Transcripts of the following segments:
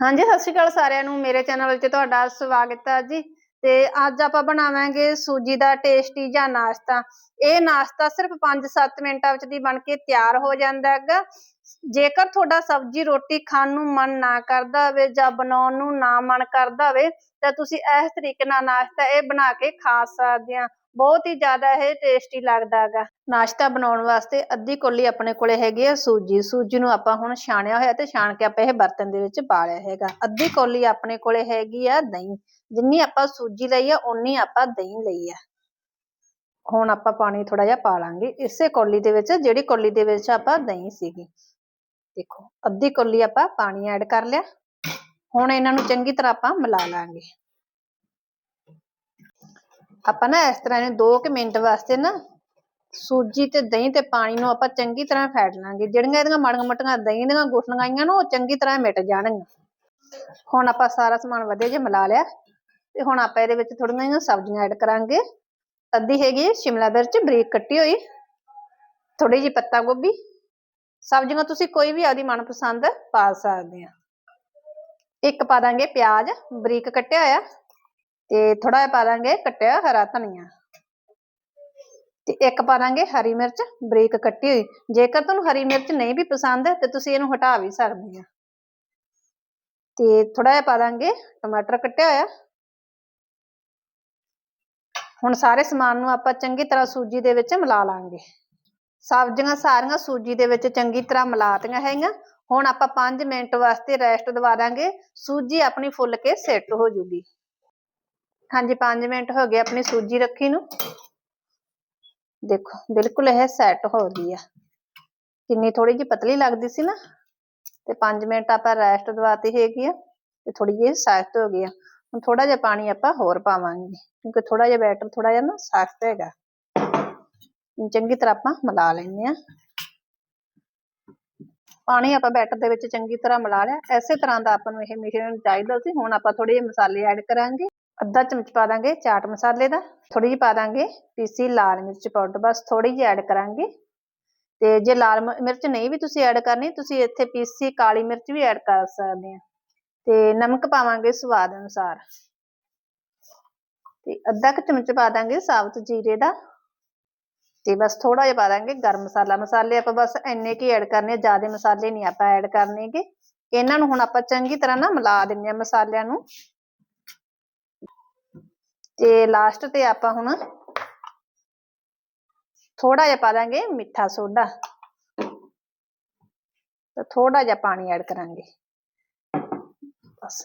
ਹਾਂਜੀ, ਸਤਿ ਸ਼੍ਰੀ ਅਕਾਲ ਸਾਰਿਆਂ ਨੂੰ। ਮੇਰੇ ਚੈਨਲ ਵਿੱਚ ਤੁਹਾਡਾ ਸਵਾਗਤ ਹੈ ਜੀ। ਤੇ ਅੱਜ ਆਪਾਂ ਬਣਾਵਾਂਗੇ ਸੂਜੀ ਦਾ ਟੇਸਟੀ ਜਾਂ ਨਾਸ਼ਤਾ। ਇਹ ਨਾਸ਼ਤਾ ਸਿਰਫ 5-7 ਮਿੰਟਾਂ ਵਿੱਚ ਦੀ ਬਣ ਕੇ ਤਿਆਰ ਹੋ ਜਾਂਦਾ ਹੈਗਾ। ਜੇਕਰ ਤੁਹਾਡਾ ਸਬਜ਼ੀ ਰੋਟੀ ਖਾਣ ਨੂੰ ਮਨ ਨਾ ਕਰਦਾ ਹੋਵੇ ਜਾਂ ਬਣਾਉਣ ਨੂੰ ਨਾ ਮਨ ਕਰਦਾ ਹੋਵੇ, ਤਾਂ ਤੁਸੀਂ ਇਸ ਤਰੀਕੇ ਨਾਲ ਨਾਸ਼ਤਾ ਇਹ ਬਣਾ ਕੇ ਖਾ ਸਕਦੇ ਆ। ਬਹੁਤ ਹੀ ਜ਼ਿਆਦਾ ਇਹ ਟੇਸਟੀ ਲੱਗਦਾ ਹੈਗਾ। ਨਾਸ਼ਤਾ ਬਣਾਉਣ ਵਾਸਤੇ ਅੱਧੀ ਕੋਲੀ ਆਪਣੇ ਕੋਲੇ ਹੈਗੀ ਆ ਸੂਜੀ। ਸੂਜੀ ਨੂੰ ਆਪਾਂ ਹੁਣ ਛਾਣਿਆ ਹੋਇਆ ਤੇ ਛਾਣ ਕੇ ਆਪਾਂ ਇਹ ਬਰਤਨ ਦੇ ਵਿੱਚ ਪਾ ਲਿਆ ਹੈਗਾ। ਅੱਧੀ ਕੋਲੀ ਆਪਣੇ ਕੋਲੇ ਹੈਗੀ ਆ ਦਹੀਂ। ਜਿੰਨੀ ਆਪਾਂ ਸੂਜੀ ਲਈ ਆ ਉਨੀ ਆਪਾਂ ਦਹੀਂ ਲਈ ਆ। ਹੁਣ ਆਪਾਂ ਪਾਣੀ ਥੋੜਾ ਜਿਹਾ ਪਾ ਲਾਂਗੇ। ਇਸੇ ਕੋਲੀ ਦੇ ਵਿੱਚ, ਜਿਹੜੀ ਕੋਲੀ ਦੇ ਵਿੱਚ ਆਪਾਂ ਦਹੀਂ ਸੀਗੀ। ਦੇਖੋ, ਅੱਧੀ ਕੋਲੀ ਆਪਾਂ ਪਾਣੀ ਐਡ ਕਰ ਲਿਆ। ਹੁਣ ਇਹਨਾਂ ਨੂੰ ਚੰਗੀ ਤਰ੍ਹਾਂ ਆਪਾਂ ਮਿਲਾ ਲਾਂਗੇ। ਆਪਾਂ ਨਾ ਇਸ ਤਰ੍ਹਾਂ ਨੇ 2 ਮਿੰਟ ਵਾਸਤੇ ਨਾ ਸੂਜੀ ਤੇ ਦਹੀਂ ਤੇ ਪਾਣੀ ਨੂੰ ਆਪਾਂ ਚੰਗੀ ਤਰ੍ਹਾਂ ਫੈਟ ਲਾਂਗੇ। ਜਿਹੜੀਆਂ ਇਹਦੀਆਂ ਮਾੜੀਆਂ ਮੋਟੀਆਂ ਦਹੀਂ ਦੀਆਂ ਗੁਠਲੀਆਂ ਆਈਆਂ ਨਾ, ਉਹ ਚੰਗੀ ਤਰ੍ਹਾਂ ਮਿਟ ਜਾਣਗੀਆਂ। ਹੁਣ ਆਪਾਂ ਸਾਰਾ ਸਮਾਨ ਵਧੀਆ ਜਿਹਾ ਮਿਲਾ ਲਿਆ। ਤੇ ਹੁਣ ਆਪਾਂ ਇਹਦੇ ਵਿੱਚ ਥੋੜੀਆਂ ਜਿਹੀਆਂ ਸਬਜ਼ੀਆਂ ਐਡ ਕਰਾਂਗੇ। ਅੱਧੀ ਹੈਗੀ ਸ਼ਿਮਲਾ ਮਿਰਚ, ਬਰੀਕ ਕੱਟੀ ਹੋਈ ਥੋੜੀ ਜਿਹੀ ਪੱਤਾ ਗੋਭੀ। ਸਬਜ਼ੀਆਂ ਤੁਸੀਂ ਕੋਈ ਵੀ ਆਪਦੀ ਮਨਪਸੰਦ ਪਾ ਸਕਦੇ ਆ। ਇੱਕ ਪਾ ਦਾਂਗੇ ਪਿਆਜ਼, ਬਰੀਕ ਕੱਟਿਆ ਹੋਇਆ। ਤੇ ਥੋੜਾ ਜਿਹਾ ਪਾ ਦਾਂਗੇ ਕੱਟਿਆ ਹਰਾ ਧਨੀਆ। ਤੇ ਇੱਕ ਪਾ ਦਾਂਗੇ ਹਰੀ ਮਿਰਚ, ਬਰੀਕ ਕੱਟੀ ਹੋਈ। ਜੇਕਰ ਤੁਹਾਨੂੰ ਹਰੀ ਮਿਰਚ ਨਹੀਂ ਵੀ ਪਸੰਦ, ਤੇ ਤੁਸੀਂ ਇਹਨੂੰ ਹਟਾ ਵੀ ਸਕਦੇ ਆ। ਤੇ ਥੋੜਾ ਜਿਹਾ ਪਾ ਦਾਂਗੇ ਟਮਾਟਰ ਕੱਟਿਆ ਹੋਇਆ। ਹੁਣ ਸਾਰੇ ਸਮਾਨ ਨੂੰ ਆਪਾਂ ਚੰਗੀ ਤਰ੍ਹਾਂ ਸੂਜੀ ਦੇ ਵਿੱਚ ਮਿਲਾ ਲਾਂਗੇ। ਸਬਜ਼ੀਆਂ ਸਾਰੀਆਂ ਸੂਜੀ ਦੇ ਵਿੱਚ ਚੰਗੀ ਤਰ੍ਹਾਂ ਮਿਲਾਤੀਆਂ ਹੈਗੀਆਂ। ਹੁਣ ਆਪਾਂ 5 ਮਿੰਟ ਵਾਸਤੇ ਰੈਸਟ ਦਵਾ ਦਾਂਗੇ। ਸੂਜੀ ਆਪਣੀ ਫੁੱਲ ਕੇ ਸੈੱਟ ਹੋ ਜੂਗੀ। ਹਾਂਜੀ 5 ਮਿੰਟ ਹੋ ਗਏ ਆਪਣੀ ਸੂਜੀ ਰੱਖੀ ਨੂੰ। ਦੇਖੋ, ਬਿਲਕੁਲ ਇਹ ਸੈੱਟ ਹੋ ਗਈ ਆ। ਕਿੰਨੀ ਥੋੜੀ ਜਿਹੀ ਪਤਲੀ ਲੱਗਦੀ ਸੀ ਨਾ, ਤੇ 5 ਮਿੰਟ ਆਪਾਂ ਰੈਸਟ ਦਵਾਤੀ ਹੈਗੀ ਆ, ਤੇ ਥੋੜੀ ਜਿਹੀ ਸਖਤ ਹੋ ਗਈ ਆ। ਹੁਣ ਥੋੜਾ ਜਿਹਾ ਪਾਣੀ ਆਪਾਂ ਹੋਰ ਪਾਵਾਂਗੇ, ਕਿਉਂਕਿ ਥੋੜਾ ਜਿਹਾ ਬੈਟਰ ਥੋੜਾ ਜਿਹਾ ਨਾ ਸਖਤ ਹੈਗਾ। ਚੰਗੀ ਤਰ੍ਹਾਂ ਆਪਾਂ ਮਿਲਾ ਲੈਂਦੇ ਆ। ਪਾਣੀ ਆਪਾਂ ਬੈਟਰ ਦੇ ਵਿੱਚ ਚੰਗੀ ਤਰ੍ਹਾਂ ਮਿਲਾ ਲਿਆ। ਐਸੇ ਤਰ੍ਹਾਂ ਦਾ ਆਪਾਂ ਨੂੰ ਇਹ ਮਿਸ਼ਰਣ ਚਾਹੀਦਾ ਸੀ, ਹੁਣ ਆਪਾਂ ਥੋੜੇ ਜਿਹੇ ਮਸਾਲੇ ਐਡ ਕਰਾਂਗੇ। ਅੱਧਾ ਚਮਚ ਪਾ ਦਾਂਗੇ ਚਾਟ ਮਸਾਲੇ ਦਾ ਥੋੜੀ ਜਿਹੀ ਪਾ ਦਾਂਗੇ, ਪੀਸੀ ਲਾਲ ਮਿਰਚ ਪਾਊਡਰ, ਬਸ ਥੋੜੀ ਜਿਹੀ ਐਡ ਕਰਾਂਗੇ। ਤੇ ਜੇ ਲਾਲ ਮਿਰਚ ਨਹੀਂ ਵੀ ਤੁਸੀਂ ਐਡ ਕਰਨੀ, ਤੁਸੀਂ ਇੱਥੇ ਪੀਸੀ ਕਾਲੀ ਮਿਰਚ ਵੀ ਐਡ ਕਰ ਸਕਦੇ ਆ। ਤੇ ਨਮਕ ਪਾਵਾਂਗੇ ਸਵਾਦ ਅਨੁਸਾਰ। ਤੇ ਅੱਧਾ ਕੁ ਚਮਚ ਪਾ ਦਾਂਗੇ ਸਾਬਤ ਜੀਰੇ ਦਾ। ਤੇ ਬਸ ਥੋੜਾ ਜਿਹਾ ਪਾ ਦਾਂਗੇ ਗਰਮ ਮਸਾਲਾ। ਮਸਾਲੇ ਆਪਾਂ ਬਸ ਇੰਨੇ ਕੀ ਐਡ ਕਰਨੇ ਆ, ਜ਼ਿਆਦਾ ਮਸਾਲੇ ਨਹੀਂ ਆਪਾਂ ਐਡ ਕਰਨੇਗੇ। ਇਹਨਾਂ ਨੂੰ ਹੁਣ ਆਪਾਂ ਚੰਗੀ ਤਰ੍ਹਾਂ ਨਾ ਮਿਲਾ ਦਿੰਨੇ ਆ ਮਸਾਲਿਆਂ ਨੂੰ। ਤੇ ਲਾਸਟ ਤੇ ਆਪਾਂ ਹੁਣ ਥੋੜਾ ਜਿਹਾ ਪਾ ਦਾਂਗੇ ਮਿੱਠਾ ਸੋਡਾ। ਤੇ ਥੋੜਾ ਜਿਹਾ ਪਾਣੀ ਐਡ ਕਰਾਂਗੇ। ਬਸ।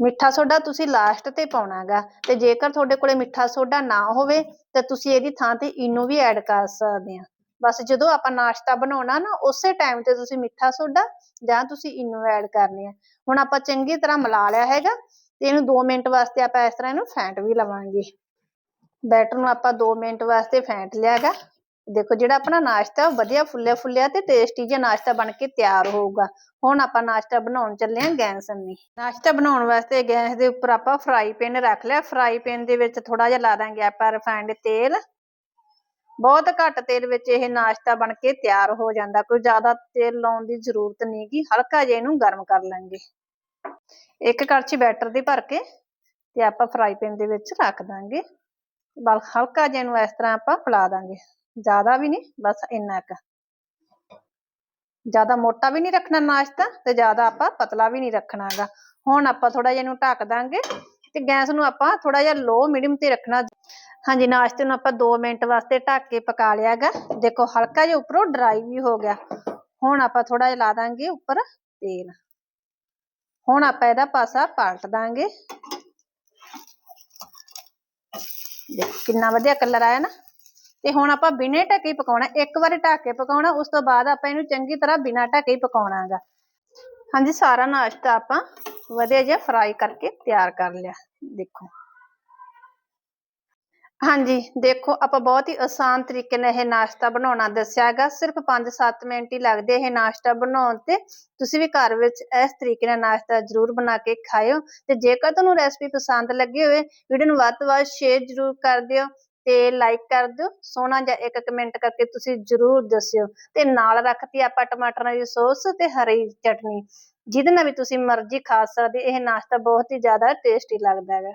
ਮਿੱਠਾ ਸੋਡਾ ਤੁਸੀਂ ਲਾਸਟ ਤੇ ਪਾਉਣਾਗਾ ਤੇ ਜੇਕਰ ਤੁਹਾਡੇ ਕੋਲੇ ਮਿੱਠਾ ਸੋਡਾ ਨਾ ਹੋਵੇ ਤਾਂ ਤੁਸੀਂ ਇਹਦੀ ਥਾਂ ਤੇ ਇਨੋ ਵੀ ਐਡ ਕਰ ਸਕਦੇ ਆ। ਬਸ ਜਦੋਂ ਆਪਾਂ ਨਾਸ਼ਤਾ ਬਣਾਉਣਾ ਨਾ, ਉਸੇ ਟਾਈਮ ਤੇ ਤੁਸੀਂ ਮਿੱਠਾ ਸੋਡਾ ਜਾਂ ਤੁਸੀਂ ਇਨੋ ਐਡ ਕਰਨੀ ਆ। ਹੁਣ ਆਪਾਂ ਚੰਗੀ ਤਰ੍ਹਾਂ ਮਿਲਾ ਲਿਆ ਹੈਗਾ। ਤੇ ਇਹਨੂੰ 2 ਮਿੰਟ ਵਾਸਤੇ ਆਪਾਂ ਇਸ ਤਰ੍ਹਾਂ ਇਹਨੂੰ ਫੈਂਟ ਵੀ ਲਵਾਂਗੇ। ਬੈਟਰ ਨੂੰ ਆਪਾਂ 2 ਮਿੰਟ ਵਾਸਤੇ ਫੈਂਟ ਲਿਆਗਾ। ਦੇਖੋ ਜਿਹੜਾ ਆਪਣਾ ਨਾਸ਼ਤਾ ਵਧੀਆ ਫੁੱਲਿਆ ਫੁੱਲਿਆ ਤੇ ਟੇਸਟੀ ਜਿਹਾ ਨਾਸ਼ਤਾ ਬਣ ਕੇ ਤਿਆਰ ਹੋਊਗਾ। ਹੁਣ ਆਪਾਂ ਨਾਸ਼ਤਾ ਬਣਾਉਣ ਚੱਲੇ ਆਂ ਗੈਸ ਅੰਨੀ। ਨਾਸ਼ਤਾ ਬਣਾਉਣ ਵਾਸਤੇ ਗੈਸ ਦੇ ਉੱਪਰ ਆਪਾਂ ਫਰਾਈ ਪੈਨ ਰੱਖ ਲਿਆ। ਫਰਾਈ ਪੈਨ ਦੇ ਵਿੱਚ ਥੋੜਾ ਜਿਹਾ ਲਾ ਦਾਂਗੇ ਆਪਾਂ ਰਿਫਾਈਂਡ ਤੇਲ। ਬਹੁਤ ਘੱਟ ਤੇਲ ਵਿੱਚ ਇਹ ਨਾਸ਼ਤਾ ਬਣ ਕੇ ਤਿਆਰ ਹੋ ਜਾਂਦਾ। ਕੋਈ ਜ਼ਿਆਦਾ ਤੇਲ ਲਾਉਣ ਦੀ ਜ਼ਰੂਰਤ ਨਹੀਂ ਗੀ ਹਲਕਾ ਜਿਹਾ ਇਹਨੂੰ ਗਰਮ ਕਰ ਲਾਂਗੇ। ਇੱਕ ਕੜਛੀ ਬੈਟਰ ਦੀ ਭਰ ਕੇ ਤੇ ਆਪਾਂ ਫਰਾਈ ਪੈਨ ਦੇ ਵਿੱਚ ਰੱਖ ਦਾਂਗੇ। ਬਲ ਹਲਕਾ ਜਿਹਾ ਇਹਨੂੰ ਇਸ ਤਰ੍ਹਾਂ ਆਪਾਂ ਫਲਾ ਦਾਂਗੇ। ਜ਼ਿਆਦਾ ਵੀ ਨਹੀਂ, ਬਸ ਇੰਨਾ ਕੁ। ਜ਼ਿਆਦਾ ਮੋਟਾ ਵੀ ਨਹੀਂ ਰੱਖਣਾ ਨਾਸ਼ਤਾ ਤੇ ਜ਼ਿਆਦਾ ਆਪਾਂ ਪਤਲਾ ਵੀ ਨਹੀਂ ਰੱਖਣਾਗਾ। ਹੁਣ ਆਪਾਂ ਥੋੜਾ ਜਿਹਾ ਇਹਨੂੰ ਢੱਕ ਦਾਂਗੇ ਤੇ ਗੈਸ ਨੂੰ ਆਪਾਂ ਥੋੜਾ ਜਿਹਾ ਲੋ ਮੀਡੀਅਮ ਤੇ ਰੱਖਣਾ। ਹਾਂਜੀ, ਨਾਸ਼ਤੇ ਨੂੰ ਆਪਾਂ 2 ਮਿੰਟ ਵਾਸਤੇ ਢੱਕ ਕੇ ਪਕਾ ਲਿਆਗਾ। ਦੇਖੋ ਹਲਕਾ ਜਿਹਾ ਉੱਪਰੋਂ ਡਰਾਈ ਵੀ ਹੋ ਗਿਆ। ਹੁਣ ਆਪਾਂ ਥੋੜਾ ਜਿਹਾ ਲਾ ਦਾਂਗੇ ਉੱਪਰ ਤੇਲ। ਹੁਣ ਆਪਾਂ ਇਹਦਾ ਪਾਸਾ ਪਲਟ ਦਾਂਗੇ। ਦੇਖੋ ਕਿੰਨਾ ਵਧੀਆ ਕਲਰ ਆਇਆ ਨਾ। ਤੇ ਹੁਣ ਆਪਾਂ ਬਿਨੇ ਢੱਕੇ ਪਕਾਉਣਾ, ਇੱਕ ਵਾਰੀ ਢੱਕ ਕੇ ਪਕਾਉਣਾ, ਉਸ ਤੋਂ ਬਾਅਦ ਆਪਾਂ ਇਹਨੂੰ ਚੰਗੀ ਤਰ੍ਹਾਂ ਬਿਨਾ ਢੱਕੇ ਪਕਾਉਣਾਗਾ। ਹਾਂਜੀ, ਸਾਰਾ ਨਾਸ਼ਤਾ ਆਪਾਂ ਵਧੀਆ ਜਿਹਾ ਫਰਾਈ ਕਰਕੇ ਤਿਆਰ ਕਰ ਲਿਆ। ਦੇਖੋ। ਹਾਂਜੀ, ਦੇਖੋ, ਆਪਾਂ ਬਹੁਤ ਹੀ ਆਸਾਨ ਤਰੀਕੇ ਨਾਲ ਇਹ ਨਾਸ਼ਤਾ ਬਣਾਉਣਾ ਦੱਸਿਆ ਹੈਗਾ। ਸਿਰਫ 5-7 ਮਿੰਟ ਹੀ ਲੱਗਦੇ ਇਹ ਨਾਸ਼ਤਾ ਬਣਾਉਣ ਤੇ। ਤੁਸੀਂ ਵੀ ਘਰ ਵਿੱਚ ਇਸ ਤਰੀਕੇ ਨਾਲ ਨਾਸ਼ਤਾ ਜ਼ਰੂਰ ਬਣਾ ਕੇ ਖਾਇਓ ਤੇ ਜੇਕਰ ਤੁਹਾਨੂੰ ਰੈਸਪੀ ਪਸੰਦ ਲੱਗੀ ਹੋਵੇ ਵੀਡੀਓ ਨੂੰ ਵੱਧ ਤੋਂ ਵੱਧ ਸ਼ੇਅਰ ਜ਼ਰੂਰ ਕਰ ਦਿਓ ਤੇ ਲਾਈਕ ਕਰ ਦਿਓ। ਸੋਹਣਾ ਜਿਹਾ ਇੱਕ ਕਮੈਂਟ ਕਰਕੇ ਤੁਸੀਂ ਜ਼ਰੂਰ ਦੱਸਿਓ। ਤੇ ਨਾਲ ਰੱਖਤੀ ਆਪਾਂ ਟਮਾਟਰਾਂ ਦੀ ਸੌਸ ਤੇ ਹਰੀ ਚਟਨੀ। ਜਿਹਦੇ ਨਾਲ ਵੀ ਤੁਸੀਂ ਮਰਜ਼ੀ ਖਾ ਸਕਦੇ, ਇਹ ਨਾਸ਼ਤਾ ਬਹੁਤ ਹੀ ਜ਼ਿਆਦਾ ਟੇਸਟੀ ਲੱਗਦਾ ਹੈਗਾ।